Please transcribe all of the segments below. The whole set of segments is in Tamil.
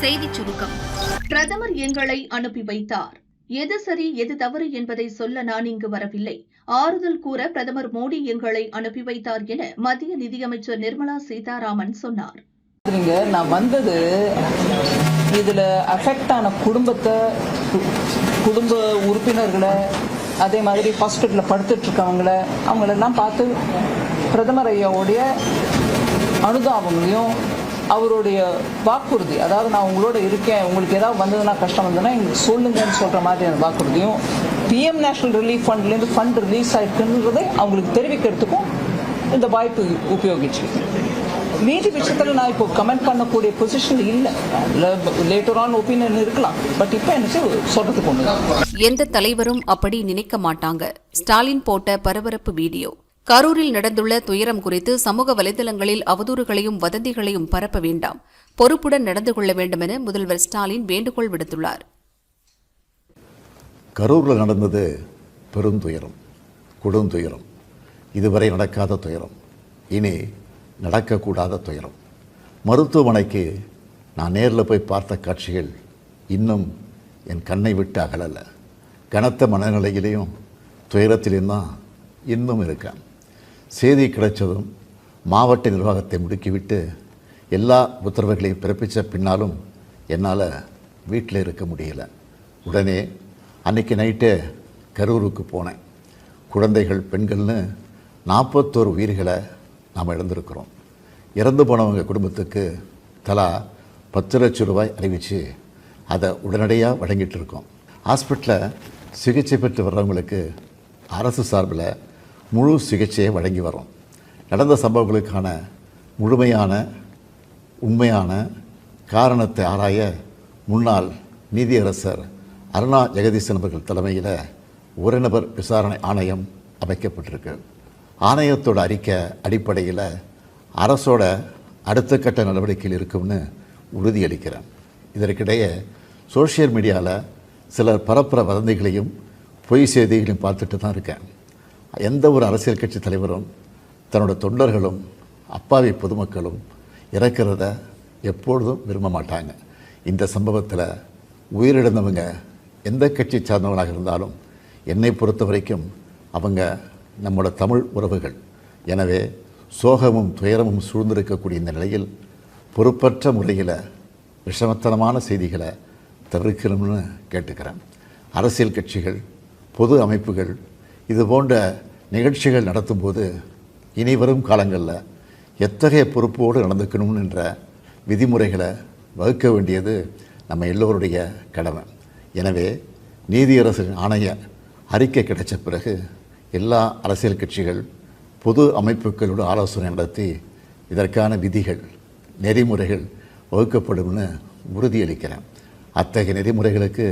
செய்திச் சுருக்கம். பிரதமர் எங்களை அனுப்பி வைத்தார். எது சரி எது தவறு என்பதை சொல்ல நான் இங்கு வரவில்லை. ஆறுதல் கூற பிரதமர் மோடி எங்களை அனுப்பி வைத்தார் என மத்திய நிதியமைச்சர் நிர்மலா சீதாராமன் சொன்னார். நான் வந்தது இதில் அஃபெக்ட் ஆன குடும்பத்தை குடும்ப உறுப்பினர்களை அதே மாதிரி ஹாஸ்பிட்டலில் படுத்துட்டு இருக்கவங்கள அவங்களெல்லாம் பார்த்து பிரதமர் ஐயாவுடைய அனுதாபங்களையும் அவருடைய வாக்குறுதி அதாவது நான் உங்களோட இருக்கேன் உங்களுக்கு ஏதாவது வந்ததுன்னா கஷ்டம் வந்ததுன்னா எங்களுக்கு சொல்லுங்கன்னு சொல்கிற மாதிரியான வாக்குறுதியும் பிஎம் நேஷனல் ரிலீஃப் ஃபண்ட்லேருந்து ஃபண்ட் ரிலீஸ் ஆயிருக்குன்றதை அவங்களுக்கு தெரிவிக்கிறதுக்கும் இந்த வாய்ப்பு உபயோகிச்சு. மீதி விஷயத்தில் நான் இப்போ கமெண்ட் பண்ணக்கூடிய பொசிஷன் இல்லை. லேட்டர் ஆன் ஒப்பீனியன் இருக்கலாம். பட் இப்போ எனக்கு சொல்றதுக்கு ஒன்று எந்த தலைவரும் அப்படி நினைக்க மாட்டாங்க. ஸ்டாலின் போட்ட பரபரப்பு வீடியோ. கரூரில் நடந்துள்ள துயரம் குறித்து சமூக வலைதளங்களில் அவதூறுகளையும் வதந்திகளையும் பரப்ப வேண்டாம். பொறுப்புடன் நடந்து கொள்ள வேண்டும் என முதல்வர் ஸ்டாலின் வேண்டுகோள் விடுத்துள்ளார். கரூரில் நடந்தது பெருந்துயரம் கொடுந்துயரம் இதுவரை நடக்காத துயரம் இனி நடக்கக்கூடாத துயரம். மருத்துவமனைக்கு நான் நேரில் போய் பார்த்த காட்சிகள் இன்னும் என் கண்ணை விட்டு அகலலை கனத்த மனநிலையிலையும் துயரத்திலையும் தான் இன்னும் இருக்கேன். செய்தி கிடைச்சதும் மாவட்ட நிர்வாகத்தை முடுக்கிவிட்டு எல்லா உத்தரவுகளையும் பிறப்பித்த பின்னாலும் என்னால் வீட்டில் இருக்க முடியல. உடனே அன்னைக்கு நைட்டே கரூருக்கு போனேன். குழந்தைகள் பெண்கள்னு நாற்பத்தோரு உயிர்களை நாம் இழந்திருக்கிறோம். இறந்து போனவங்க குடும்பத்துக்கு தலா பத்து லட்சம் ரூபாய் அறிவித்து அதை உடனடியாக வழங்கிட்டு இருக்கோம். ஹாஸ்பிட்டலில் சிகிச்சை பெற்று வர்றவங்களுக்கு அரசு சார்பில் முழு சிகிச்சையை வழங்கி வரோம் நடந்த சம்பவங்களுக்கான முழுமையான உண்மையான காரணத்தை ஆராய முன்னாள் நீதியரசர் அருணா ஜெகதீசன் அவர்கள் தலைமையில் ஒரு நபர் விசாரணை ஆணையம் அமைக்கப்பட்டிருக்கு. ஆணையத்தோட அறிக்கை அடிப்படையில் அரசோட அடுத்த கட்ட நடவடிக்கையில் இருக்கும்னு உறுதியளிக்கிறேன். இதற்கிடையே சோஷியல் மீடியாவில் சிலர் பரப்புற வதந்திகளையும் பொய் செய்திகளையும் பார்த்துட்டு தான் இருக்கேன். எந்த ஒரு அரசியல் கட்சி தலைவரும் தன்னோட தொண்டர்களும் அப்பாவி பொதுமக்களும் இறக்கிறத எப்பொழுதும் விரும்ப மாட்டாங்க. இந்த சம்பவத்தில் உயிரிழந்தவங்க எந்த கட்சி சார்ந்தவங்களாக இருந்தாலும் என்னை பொறுத்த வரைக்கும் அவங்க நம்மளோட தமிழ் உறவுகள். எனவே சோகமும் துயரமும் சூழ்ந்திருக்கக்கூடிய இந்த நிலையில் பொறுப்பற்ற முறையில் விஷமத்தனமான செய்திகளை தவிர்க்கணும்னு கேட்டுக்கிறேன். அரசியல் கட்சிகள் பொது அமைப்புகள் இது போன்ற நிகழ்ச்சிகள் நடத்தும்போது இனி வரும் காலங்களில் எத்தகைய பொறுப்போடு நடந்துக்கணும்னு என்ற விதிமுறைகளை வகுக்க வேண்டியது நம்ம எல்லோருடைய கடமை. எனவே நீதியரசரின் ஆணைய அறிக்கை கிடைச்ச பிறகு எல்லா அரசியல் கட்சிகள் பொது அமைப்புகளோடு ஆலோசனை நடத்தி இதற்கான விதிகள் நெறிமுறைகள் வகுக்கப்படும்னு உறுதியளிக்கிறேன். அத்தகைய நெறிமுறைகளுக்கு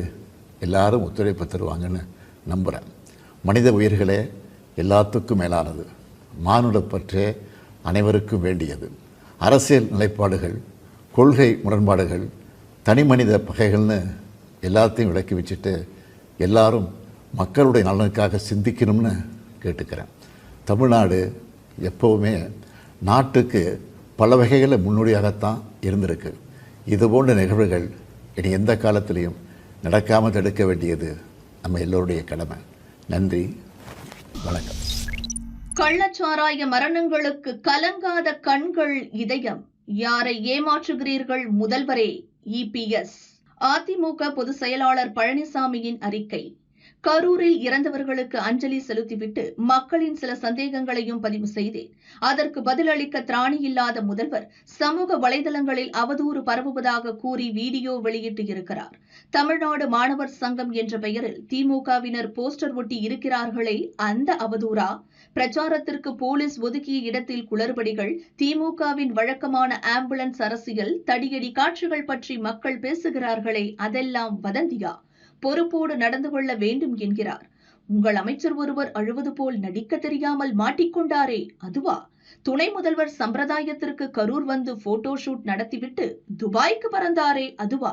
எல்லாரும் ஒத்துழைப்பு தருவாங்கன்னு நம்புகிறேன் மனித உயிர்களே எல்லாத்துக்கும் மேலானது. மானுடப்பற்றே அனைவருக்கும் வேண்டியது. அரசியல் நிலைப்பாடுகள் கொள்கை முரண்பாடுகள் தனிமனித பகைகள்னு எல்லாத்தையும் விளக்கி வச்சுட்டு எல்லாரும் மக்களுடைய நலனுக்காக சிந்திக்கணும்னு கேட்டுக்கிறேன். தமிழ்நாடு எப்போவுமே நாட்டுக்கு பல வகைகளில் முன்னோடியாகத்தான் இருந்திருக்கு. இது போன்ற நிகழ்வுகள் இனி எந்த காலத்திலையும் நடக்காமல் தடுக்க வேண்டியது நம்ம எல்லோருடைய கடமை. நன்றி. வணக்கம். கள்ளச்சாராய மரணங்களுக்கு கலங்காத கண்கள் இதயம். யாரை ஏமாற்றுகிறீர்கள் முதல்வரே? இபிஎஸ் அதிமுக பொதுச் செயலாளர் பழனிசாமியின் அறிக்கை. கரூரில் இறந்தவர்களுக்கு அஞ்சலி செலுத்திவிட்டு மக்களின் சில சந்தேகங்களையும் பதிவு செய்தேன். அதற்கு பதிலளிக்க திராணி இல்லாத முதல்வர் சமூக வலைதளங்களில் அவதூறு பரவுவதாக கூறி வீடியோ வெளியிட்டு இருக்கிறார். தமிழ்நாடு மாணவர் சங்கம் என்ற பெயரில் திமுகவினர் போஸ்டர் ஒட்டி இருக்கிறார்களே அந்த அவதூறா? பிரச்சாரத்திற்கு போலீஸ் ஒதுக்கிய இடத்தில் குளறுபடிகள் திமுகவின் வழக்கமான ஆம்புலன்ஸ் அரசியல் தடியடி காட்சிகள் பற்றி மக்கள் பேசுகிறார்களே அதெல்லாம் வதந்தியா? பொறுப்போடு நடந்து கொள்ள வேண்டும் என்கிறார். உங்கள் அமைச்சர் ஒருவர் அழுவது போல் நடிக்க தெரியாமல் மாட்டிக்கொண்டாரே அதுவா? துணை முதல்வர் சம்பிரதாயத்திற்கு கரூர் வந்து போட்டோ ஷூட் நடத்திவிட்டு துபாய்க்கு பறந்தாரே அதுவா?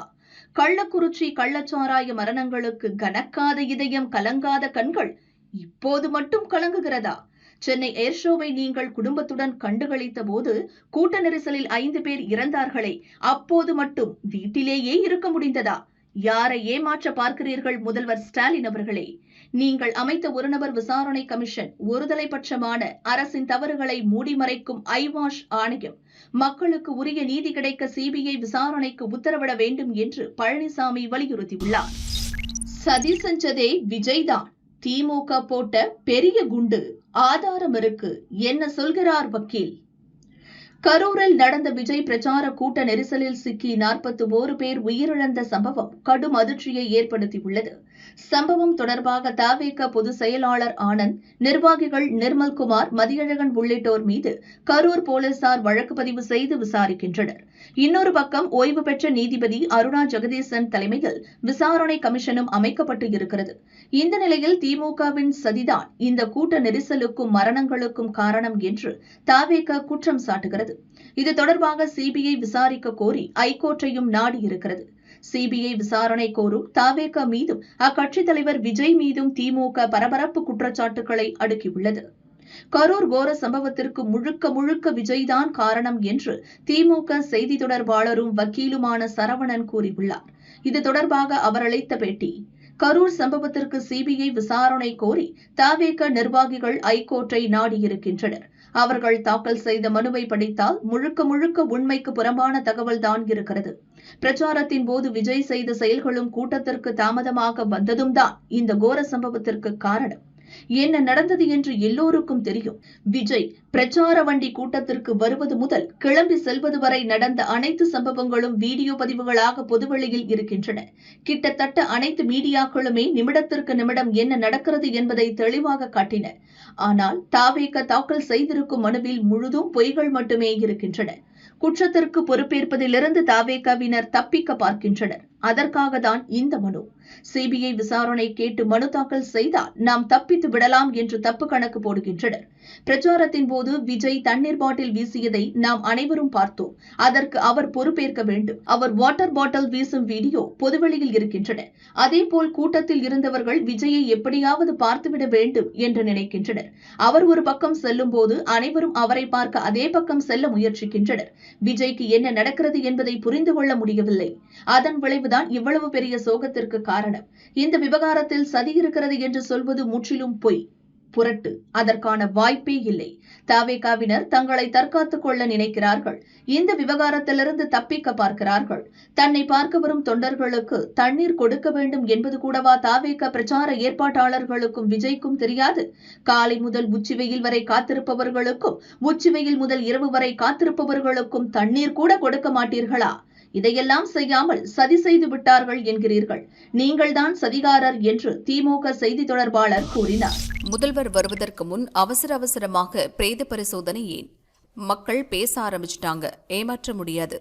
கள்ளக்குறிச்சி கள்ளச்சாராய மரணங்களுக்கு கனக்காத இதயம் கலங்காத கண்கள் இப்போது மட்டும் கலங்குகிறதா? சென்னை ஏர் ஷோவை நீங்கள் குடும்பத்துடன் கண்டுகளித்த போது கூட்ட நெரிசலில் ஐந்து பேர் இறந்தார்களே அப்போது மட்டும் வீட்டிலேயே இருக்க முடிந்ததா? யாரை ஏமாற்ற பார்க்கிறீர்கள் முதல்வர் ஸ்டாலின் அவர்களே? நீங்கள் அமைத்த ஒருநபர் விசாரணை கமிஷன் ஒருதலைபட்சமான அரசின் தவறுகளை மூடிமறைக்கும் ஐவாஷ் ஆணையம். மக்களுக்கு உரிய நீதி கிடைக்க சிபிஐ விசாரணைக்கு உத்தரவிட வேண்டும் என்று பழனிசாமி வலியுறுத்தியுள்ளார். சதி செஞ்சதே விஜய்தான். திமுக போட்ட பெரிய குண்டு. ஆதாரம் இருக்கு. என்ன சொல்கிறார் வக்கீல்? கரூரில் நடந்த விஜய் பிரச்சார கூட்ட நெரிசலில் சிக்கி நாற்பத்தி ஓரு பேர் உயிரிழந்த சம்பவம் கடும் அதிர்ச்சியை ஏற்படுத்தியுள்ளது. சம்பவம் தொடர்பாக தவிக பொதுச் செயலாளர் ஆனந்த் நிர்வாகிகள் நிர்மல்குமார் மதியழகன் உள்ளிட்டோர் மீது கரூர் போலீசார் வழக்கு பதிவு செய்து விசாரிக்கின்றனர். இன்னொரு பக்கம் ஓய்வு பெற்ற நீதிபதி அருணா ஜெகதீசன் தலைமையில் விசாரணை கமிஷனும் அமைக்கப்பட்டு இருக்கிறது. இந்த நிலையில் திமுகவின் சதிதான் இந்த கூட்ட நெரிசலுக்கும் மரணங்களுக்கும் காரணம் என்று தவிக குற்றம் சாட்டுகிறது. இது தொடர்பாக சிபிஐ விசாரிக்க கோரி ஐகோர்ட்டையும் நாடியிருக்கிறது சிபிஐ விசாரணை கோரும் தாவேக மீதும் அக்கட்சித் தலைவர் விஜய் மீதும் திமுக பரபரப்பு குற்றச்சாட்டுகளை அடுக்கியுள்ளது. கரூர் கோர சம்பவத்திற்கு முழுக்க முழுக்க விஜய்தான் காரணம் என்று திமுக செய்தி தொடர்பாளரும் வக்கீலுமான சரவணன் கூறியுள்ளார். இது தொடர்பாக அவர் அளித்த பேட்டி கரூர் சம்பவத்திற்கு சிபிஐ விசாரணை கோரி தாவேக நிர்வாகிகள் ஐகோர்ட்டை நாடியிருக்கின்றனர். அவர்கள் தாக்கல் செய்த மனுவை படித்தால் முழுக்க முழுக்க உண்மைக்கு புறம்பான தகவல்தான் இருக்கிறது. பிரச்சாரத்தின் போது விஜய் செய்த செயல்களும் கூட்டத்திற்கு தாமதமாக வந்ததும் தான் இந்த கோர சம்பவத்திற்கு காரணம். என்ன நடந்தது என்று எல்லோருக்கும் தெரியும். விஜய் பிரச்சார வண்டி கூட்டத்திற்கு வருவது முதல் கிளம்பி செல்வது வரை நடந்த அனைத்து சம்பவங்களும் வீடியோ பதிவுகளாக பொதுவெளியில் இருக்கின்றன. கிட்டத்தட்ட அனைத்து மீடியாக்களுமே நிமிடத்திற்கு நிமிடம் என்ன நடக்கிறது என்பதை தெளிவாக காட்டின. ஆனால் தாவேக தாக்கல் செய்திருக்கும் மனுவில் முழுதும் பொய்கள் மட்டுமே இருக்கின்றன. குற்றத்திற்கு பொறுப்பேற்பதிலிருந்து தாவேகவினர் தப்பிக்க பார்க்கின்றனர். அதற்காக தான் இந்த மனு. சிபிஐ விசாரணை கேட்டு மனு தாக்கல் செய்தால் நாம் தப்பித்து விடலாம் என்று தப்பு கணக்கு போடுகின்றனர். பிரச்சாரத்தின் போது விஜய் தண்ணீர் பாட்டில் வீசியதை நாம் அனைவரும் பார்த்தோம். அதற்கு அவர் பொறுப்பேற்க வேண்டும். அவர் வாட்டர் பாட்டில் வீசும் வீடியோ பொதுவெளியில் இருக்கின்றன. அதேபோல் கூட்டத்தில் இருந்தவர்கள் விஜயை எப்படியாவது பார்த்துவிட வேண்டும் என்று நினைக்கின்றனர். அவர் ஒரு பக்கம் செல்லும் போது அனைவரும் அவரை பார்க்க அதே பக்கம் செல்ல முயற்சிக்கின்றனர். விஜய்க்கு என்ன நடக்கிறது என்பதை புரிந்து கொள்ள முடியவில்லை. அதன் விளைவுதான் இவ்வளவு பெரிய சோகத்திற்கு காரணம். காரணம். இந்த விவகாரத்தில் சதி இருக்கிறது என்று சொல்வது முற்றிலும் பொய். புரட்டு. அதற்கான வாய்ப்பே இல்லை. தாவேகாவினர் தங்களை தற்காத்துக் கொள்ள நினைக்கிறார்கள். இந்த விவகாரத்திலிருந்து தப்பிக்க பார்க்கிறார்கள். தன்னை பார்க்க வரும் தொண்டர்களுக்கு தண்ணீர் கொடுக்க வேண்டும் என்பது கூடவா தாவேக பிரச்சார ஏற்பாட்டாளர்களுக்கும் விஜய்க்கும் தெரியாது? காலை முதல் உச்சிவெயில் வரை காத்திருப்பவர்களுக்கும் உச்சிவெயில் முதல் இரவு வரை காத்திருப்பவர்களுக்கும் தண்ணீர் கூட கொடுக்க மாட்டீர்களா? இதையெல்லாம் செய்யாமல் சதி செய்து விட்டார்கள் என்கிறீர்கள். நீங்கள்தான் சதிகாரர் என்று திமுக செய்தி தொடர்பாளர் கூறினார். முதல்வர் வருவதற்கு முன் அவசர அவசரமாக பிரேத பரிசோதனை ஏன்? மக்கள் பேச ஆரம்பிச்சிட்டாங்க ஏமாற்ற முடியாது.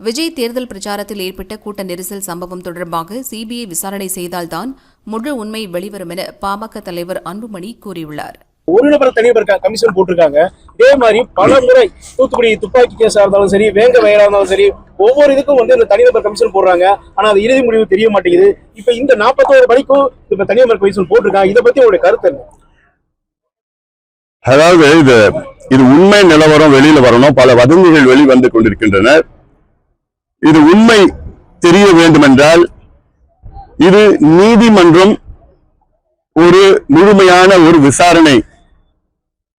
விஜய் தேர்தல் பிரச்சாரத்தில் ஏற்பட்ட கூட்ட நெரிசல் சம்பவம் தொடர்பாக சிபிஐ விசாரணை செய்தால்தான் முழு உண்மை வெளிவரும் என பாமக தலைவர் அன்புமணி கூறியுள்ளார். ஒரு நபரை தனிபர் கமிஷன் போட்டிருக்காங்க. இதே மாதிரி பல முறை தூத்துக்குடி துப்பாக்கி கேஸா இருந்தாலும் சரி வேங்க வயலா இருந்தாலும் சரி ஒவ்வொரு இதுக்கும் வந்து இந்த தனிநபர் கமிஷன் போடுறாங்க. ஆனா அது இறுதி முடிவு தெரிய மாட்டேங்குது. இப்ப இந்த நாற்பத்தோரு படிக்கும் இப்ப தனிநபர் கமிஷன் போட்டிருக்காங்க. இதை பத்தி உங்களுடைய கருத்து என்ன? அதாவது இது இது உண்மை நிலவரம் வெளியில வரணும். பல வதந்திகள் வெளிவந்து கொண்டிருக்கின்றன. இது உண்மை தெரிய வேண்டுமென்றால் இது நீதிமன்றம் ஒரு முழுமையான ஒரு விசாரணை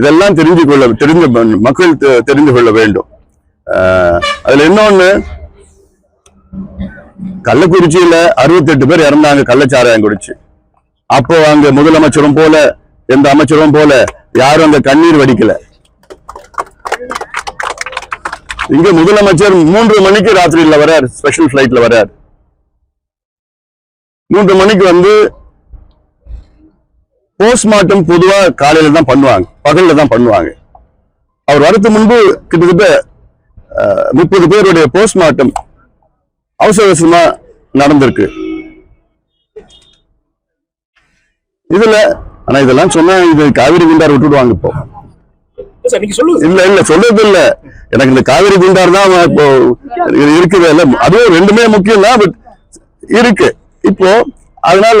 இதெல்லாம் தெரிந்து கொள்ள தெரிந்து மக்கள் தெரிந்து கொள்ள வேண்டும். அதுல இன்னொன்னு கள்ளக்குறிச்சியில அறுபத்தெட்டு பேர் இறந்தாங்க கள்ளச்சாராயம் குடிச்சு. அப்போ அங்க முதலமைச்சரும் போல எந்த அமைச்சரும் போல யாரும் அந்த கண்ணீர் வடிக்கல. இங்க முதலமைச்சர் மூன்று மணிக்கு ராத்திரியில வர்றார் ஸ்பெஷல் பிளைட்ல வர்றார். மூன்று மணிக்கு வந்து போஸ்ட்மார்ட்டம் பொதுவா காலையில தான் பண்ணுவாங்க. பகல்ல தான் பண்ணுவாங்க. அவர் வரது முன்பு கிட்டத்தட்ட முப்பது பேருடைய போஸ்ட்மார்ட்டம் அவசர அவசரமா நடந்திருக்கு. இதுல ஆனா இதெல்லாம் சொன்னா இது காவிரி குண்டார் விட்டுடுவாங்க இப்போ. இல்ல இல்ல சொல்றது இல்ல எனக்கு இந்த காவிரி குண்டார் தான் இப்போ இருக்குது. அதுவும் ரெண்டுமே முக்கியம் தான் பட் இருக்கு. இப்போ அதனால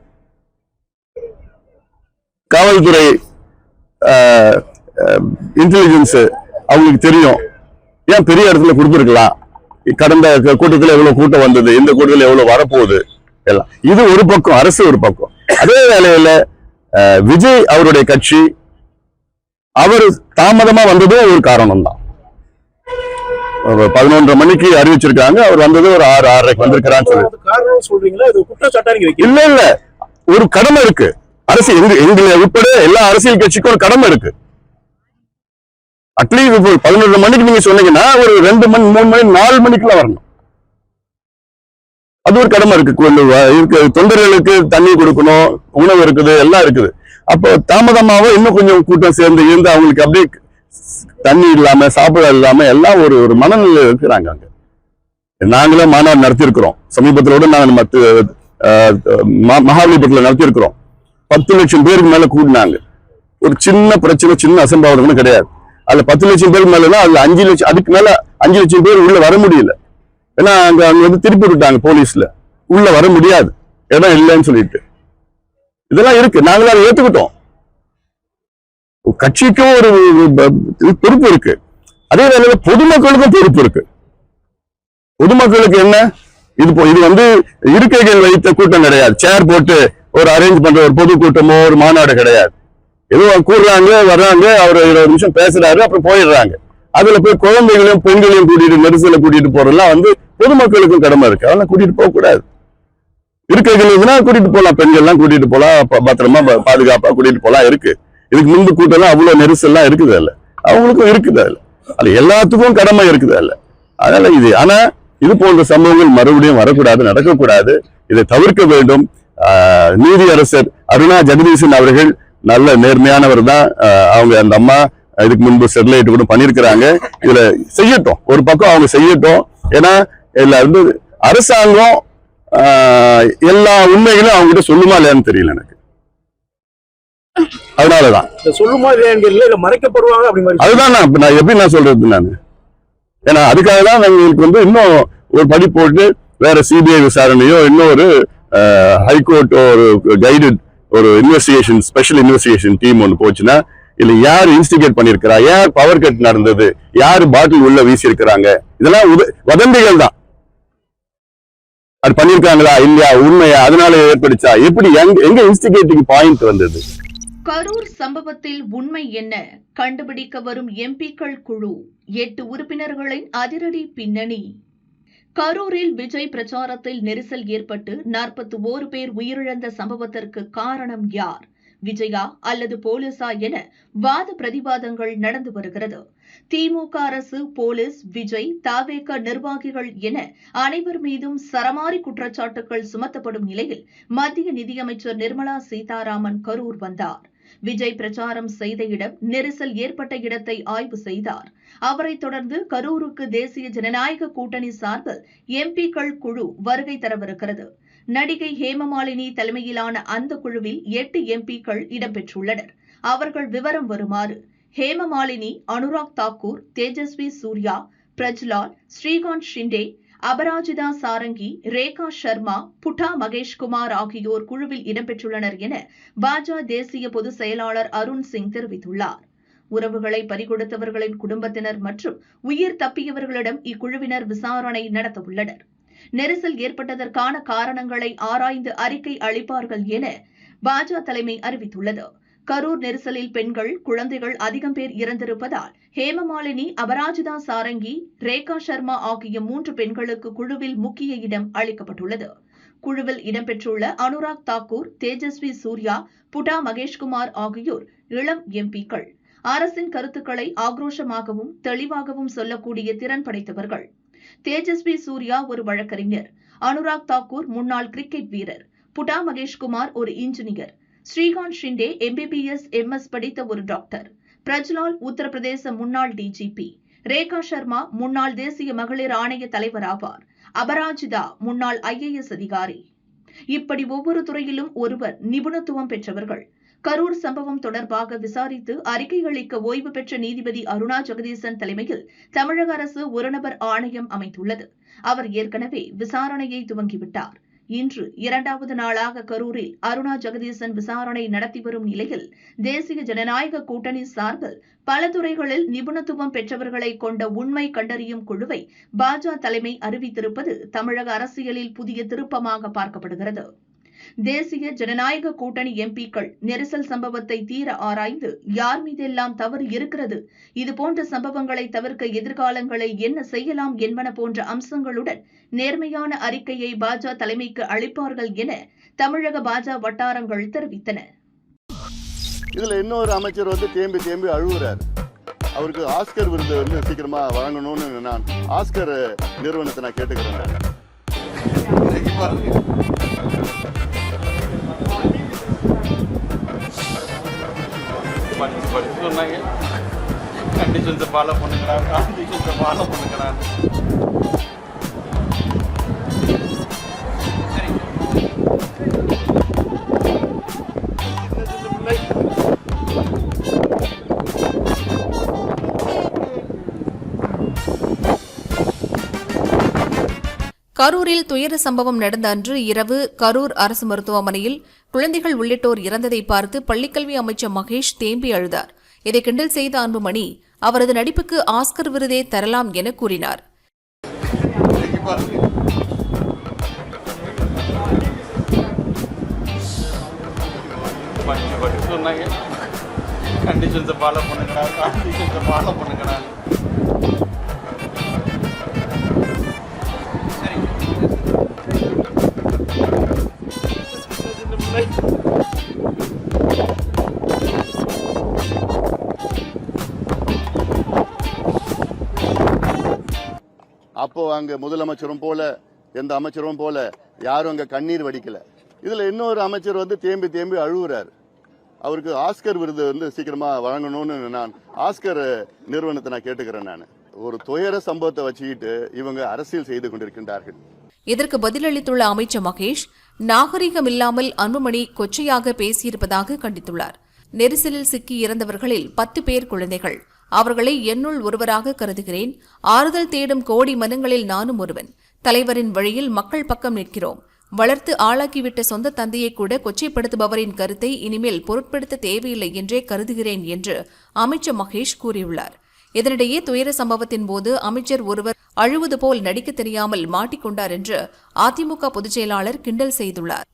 காவல்துறை இன்டெலிஜென்ஸ் அவங்களுக்கு தெரியும். ஏன் பெரிய இடத்துல கொடுத்துருக்கலாம்? கடந்த கூட்டத்துல எவ்வளவு கூட்டம் வந்தது? இந்த கூட்டத்துல எவ்வளவு வரப்போகுது? எல்லாம். இது ஒரு பக்கம் அரசு ஒரு பக்கம். அதே வேளையில அஹ், விஜய் அவருடைய கட்சி அவர் தாமதமா வந்ததும் ஒரு காரணம் தான் பதினொன்றரை மணிக்கு அறிவிச்சிருக்காங்க. அவர் வந்தது ஒரு ஆறு ஆறரைக்கு வந்திருக்கிறான்னு சொல்லி. இல்ல இல்ல. ஒரு கடமை இருக்கு. அரசு எங்க எங்களை உட்பட எல்லா அரசியல் கட்சிக்கும் ஒரு கடமை இருக்கு. அட்லீஸ்ட் இப்போ பதினொரு மணிக்கு நீங்க சொன்னீங்கன்னா ஒரு ரெண்டு மணி மூணு மணி நாலு மணிக்குள்ள வரணும். அது ஒரு கடமை இருக்கு. இருக்கு. தொண்டர்களுக்கு தண்ணி கொடுக்கணும் உணவு இருக்குது எல்லாம் இருக்குது. அப்போ தாமதமாகவும் இன்னும் கொஞ்சம் கூட்டம் சேர்ந்து இருந்து அவங்களுக்கு அப்படியே தண்ணி இல்லாம சாப்பிட இல்லாம எல்லாம் ஒரு ஒரு மனநிலை இருக்கிறாங்க அங்க. நாங்களே மாநாடு நடத்தியிருக்கிறோம். சமீபத்தில் கூட நாங்கள் மத்து மகாபலிபுரத்தில் ம- நடத்தியிருக்கிறோம். பத்து லட்சம் பேருக்கு மேல கூடினாங்க. ஒரு சின்ன பிரச்சனை சின்ன அசம்பாவிதம் கிடையாது. அதுல பத்து லட்சம் பேருக்கு மேலனா அதுல அஞ்சு லட்சம் அதுக்கு மேல அஞ்சு லட்சம் பேர் உள்ள வர முடியல. ஏன்னா அங்க அங்க வந்து திருப்பி விட்டாங்க போலீஸ்ல. உள்ள வர முடியாது. இடம் இல்லைன்னு சொல்லிட்டு. இதெல்லாம் இருக்கு. நாங்களும் அதை ஏத்துக்கிட்டோம். கட்சிக்கும் ஒரு பொறுப்பு இருக்கு. அதே நேரத்தில் பொதுமக்களுக்கும் பொறுப்பு இருக்கு. பொதுமக்களுக்கு என்ன? இது இது வந்து இருக்கைகள் வைத்த கூட்டம் கிடையாது. சேர் போட்டு ஒரு அரேஞ்ச் பண்ற ஒரு பொது கூட்டமோ ஒரு மாநாடு கிடையாது. ஏதோ கூடுறாங்க வர்றாங்க அவர் இருபது நிமிஷம் பேசுறாரு அப்புறம் போயிடுறாங்க. அதுல போய் குழந்தைகளையும் பெண்களையும் கூட்டிட்டு நெரிசல கூட்டிட்டு போறதுலாம் வந்து பொதுமக்களுக்கும் கடமை இருக்கு. அதெல்லாம் கூட்டிட்டு போக கூடாது. இருக்கைகள்னா கூட்டிட்டு போலாம். பெண்கள் எல்லாம் கூட்டிட்டு போலாம். பத்திரமா பாதுகாப்பா கூட்டிட்டு போலாம். இருக்கு. இதுக்கு முன்பு கூட்டம்லாம் அவ்வளவு நெரிசல்லாம் இருக்குது இல்ல அவங்களுக்கும் இருக்குது அதுல. அது எல்லாத்துக்கும் கடமை இருக்குது அதுல. அதனால இது ஆனா இது போன்ற சம்பவங்கள் மறுபடியும் வரக்கூடாது நடக்கக்கூடாது. இதை தவிர்க்க வேண்டும். ஆஹ் நீதி அரசர் அருணா ஜெகதீசன் அவர்கள் நல்ல நேர்மையானவர் தான். அவங்க அந்த அம்மா இதுக்கு முன்பு ஸ்டெர்லைட் கூட பண்ணியிருக்கிறாங்க. இதுல செய்யட்டும். ஒரு பக்கம் அவங்க செய்யட்டும். ஏன்னா இதுல வந்து அரசாங்கம் எல்லா உண்மைகளும் அவங்க கிட்ட சொல்லுமா இல்லையான்னு தெரியல எனக்கு. அதனாலதான். சொல்லுமா இல்லையான்னு தெரியல. இல்ல மறைக்கப்படுவாங்க அப்படி அதுதான் நான் எப்படி நான் சொல்றது நான்? ஏன்னா அதுக்காக தான் எங்களுக்கு வந்து இன்னும் ஒரு படி போட்டு வேற சிபிஐ விசாரணையோ இன்னொரு ஹைகோர்ட் ஒரு கைடட் ஒரு இன்வெஸ்டிகேஷன் ஸ்பெஷல் இன்வெஸ்டிகேஷன் டீம் ஒன்று போச்சுன்னா இல்லை யார் இன்ஸ்டிகேட் பண்ணிருக்கிறா? யார் பவர் கட் நடந்தது? யார் பாட்டில் உள்ள வீசி இருக்கிறாங்க இதெல்லாம் வதந்திகள் தான். அது பண்ணியிருக்காங்களா இல்லையா? உண்மையா? அதனால ஏற்படுச்சா? எப்படி எங்க எங்க இன்ஸ்டிகேட்டிங் பாயிண்ட் வந்தது? கரூர் சம்பவத்தில் உண்மை என்ன? கண்டுபிடிக்க வரும் எம்பிக்கள் குழு எட்டு உறுப்பினர்களின் அதிரடி பின்னணி. கரூரில் விஜய் பிரச்சாரத்தில் நெரிசல் ஏற்பட்டு நாற்பத்தி ஓரு பேர் உயிரிழந்த சம்பவத்திற்கு காரணம் யார்? விஜயா அல்லது போலீசா என வாத பிரதிவாதங்கள் நடந்து வருகிறது. திமுக அரசு போலீஸ் விஜய் தாவேக நிர்வாகிகள் என அனைவர் மீதும் சரமாரி குற்றச்சாட்டுகள் சுமத்தப்படும் நிலையில் மத்திய நிதியமைச்சர் நிர்மலா சீதாராமன் கரூர் வந்தார். விஜய் பிரச்சாரம் செய்த இடம் நெரிசல் ஏற்பட்ட இடத்தை ஆய்வு செய்தார். அவரைத் தொடர்ந்து கரூருக்கு தேசிய ஜனநாயக கூட்டணி சார்பில் எம்பிக்கள் குழு வருகை தரவிருக்கிறது. நடிகை ஹேமமாலினி தலைமையிலான அந்த குழுவில் எட்டு எம்பிக்கள் இடம்பெற்றுள்ளனர். அவர்கள் விவரம் வருமாறு ஹேமமாலினி அனுராக் தாக்கூர் தேஜஸ்வி சூர்யா பிரஜ்லால் ஸ்ரீகாந்த் ஷிண்டே அபராஜிதா சாரங்கி ரேகா சர்மா புட்டா மகேஷ்குமார் ஆகியோர் குழுவில் இடம்பெற்றுள்ளனர் என பாஜக தேசிய பொதுச் செயலாளர் அருண் சிங் தெரிவித்துள்ளார். உறவுகளை பறிகொடுத்தவர்களின் குடும்பத்தினர் மற்றும் உயிர் தப்பியவர்களிடம் இக்குழுவினர் விசாரணை நடத்தவுள்ளனர். நெரிசல் ஏற்பட்டதற்கான காரணங்களை ஆராய்ந்து அறிக்கை அளிப்பார்கள் என பாஜக தலைமை அறிவித்துள்ளது. கரூர் நெரிசலில் பெண்கள் குழந்தைகள் அதிகம் பேர் இறந்திருப்பதால் ஹேமமாலினி அபராஜிதா சாரங்கி ரேகா சர்மா ஆகிய மூன்று பெண்களுக்கு குழுவில் முக்கிய இடம் அளிக்கப்பட்டுள்ளது. குழுவில் இடம்பெற்றுள்ள அனுராக் தாக்கூர் தேஜஸ்வி சூர்யா புடா மகேஷ்குமார் ஆகியோர் இளம் எம்பிக்கள். அரசின் கருத்துக்களை ஆக்ரோஷமாகவும் தெளிவாகவும் சொல்லக்கூடிய திறன் படைத்தவர்கள். தேஜஸ்வி சூர்யா ஒரு வழக்கறிஞர். அனுராக் தாக்கூர் முன்னாள் கிரிக்கெட் வீரர். புட்டா மகேஷ்குமார் ஒரு engineer. Srikanth Shinde MBBS MS படித்த ஒரு டாக்டர். பிரஜ்லால் உத்தரப்பிரதேச முன்னாள் டிஜிபி ரேகா சர்மா முன்னாள் தேசிய மகளிர் ஆணைய தலைவர் ஆவார். அபராஜிதா முன்னாள் ஐஏஎஸ் அதிகாரி. இப்படி ஒவ்வொரு துறையிலும் ஒருவர் நிபுணத்துவம் பெற்றவர்கள். கரூர் சம்பவம் தொடர்பாக விசாரித்து அறிக்கை அளிக்க ஓய்வு பெற்ற நீதிபதி அருணா ஜெகதீசன் தலைமையில் தமிழக அரசு ஒருநபர் ஆணையம் அமைத்துள்ளது. அவர் ஏற்கனவே விசாரணையை துவங்கிவிட்டார். இன்று இரண்டாவது நாளாக கரூரில் அருணா ஜெகதீசன் விசாரணை நடத்தி வரும் நிலையில் தேசிய ஜனநாயக கூட்டணி சார்பில் பல துறைகளில் நிபுணத்துவம் பெற்றவர்களை கொண்ட உண்மை கண்டறியும் குழுவை பாஜக தலைமை அறிவித்திருப்பது தமிழக அரசியலில் புதிய திருப்பமாக பார்க்கப்படுகிறது. தேசிய ஜனநாயக கூட்டணி எம்பிக்கள் நெரிசல் சம்பவத்தை தீர ஆராய்ந்து யார் மீதெல்லாம் தவறு இருக்கிறது? இதுபோன்ற சம்பவங்களை தவிர்க்க எதிர்காலங்களில் என்ன செய்யலாம் என்பன போன்ற அம்சங்களுடன் நேர்மையான அறிக்கையை பாஜக தலைமைக்கு அளிப்பார்கள் என தமிழக பாஜக வட்டாரங்கள் தெரிவித்தன. இதுல இன்னொரு அமைச்சர் வந்து தேம்பி தேம்பி அழுகுறாரு. அவருக்கு ஆஸ்கர் விருது வந்து சீக்கிரமா வழங்கணும்னு நான் ஆஸ்கர் நிறுவனத்தை நான் கேட்டுக்கிறேன். நான். படிச்சு சொன்னாங்க கண்டிஷன்ஸை ஃபாலோ பண்ணுங்கடா கண்டிஷன்ஸை ஃபாலோ பண்ணுங்கடா கரூரில் துயர சம்பவம் நடந்த அன்று இரவு கரூர் அரசு மருத்துவமனையில் குழந்தைகள் உள்ளிட்டோர் இறந்ததை பார்த்து பள்ளிக்கல்வி அமைச்சர் மகேஷ் தேம்பி அழுதார். இதை கிண்டல் செய்த அன்புமணி அவரது நடிப்புக்கு ஆஸ்கர் விருதே தரலாம் என கூறினார். சொன்னாங்க. கண்டிஷன்ஸை ஃபாலோ பண்ணுங்கடா கண்டிஷன்ஸை ஃபாலோ பண்ணுங்கடா. அப்போ அங்க முதலமைச்சரும் போல எந்த அமைச்சரும் போல யாரும் அங்க கண்ணீர் வடிக்கல. இதுல இன்னொரு அமைச்சர் வந்து தேம்பி தேம்பி அழுகுறாரு. அவருக்கு ஆஸ்கர் விருது வந்து சீக்கிரமா வழங்கணும்னு நான் ஆஸ்கர் நிறுவனத்தை நான் கேட்டுக்கிறேன் நான். ஒரு துயர சம்பவத்தை வச்சுக்கிட்டு இவங்க அரசியல் செய்து கொண்டிருக்கின்றார்கள். இதற்கு பதிலளித்துள்ள அமைச்சர் மகேஷ் நாகரிகம் இல்லாமல் அன்புமணி கொச்சையாக பேசியிருப்பதாக கண்டித்துள்ளார். நெரிசலில் சிக்கி இறந்தவர்களில் பத்து பேர் குழந்தைகள். அவர்களை என்னுள் ஒருவராக கருதுகிறேன். ஆறுதல் தேடும் கோடி மனங்களில் நானும் ஒருவன். தலைவரின் வழியில் மக்கள் பக்கம் நிற்கிறோம். வளர்த்து ஆளாக்கிவிட்ட சொந்த தந்தையை கூட கொச்சைப்படுத்துபவரின் கருத்தை இனிமேல் பொருட்படுத்த தேவையில்லை என்றே கருதுகிறேன் என்று அமைச்சர் மகேஷ் கூறியுள்ளார். இதனிடையே துயர சம்பவத்தின் போது அமைச்சர் ஒருவர் அழுவது போல் நடிக்க தெரியாமல் மாட்டிக்கொண்டார் என்று அதிமுக பொதுச் செயலாளர் கிண்டல் செய்துள்ளார்.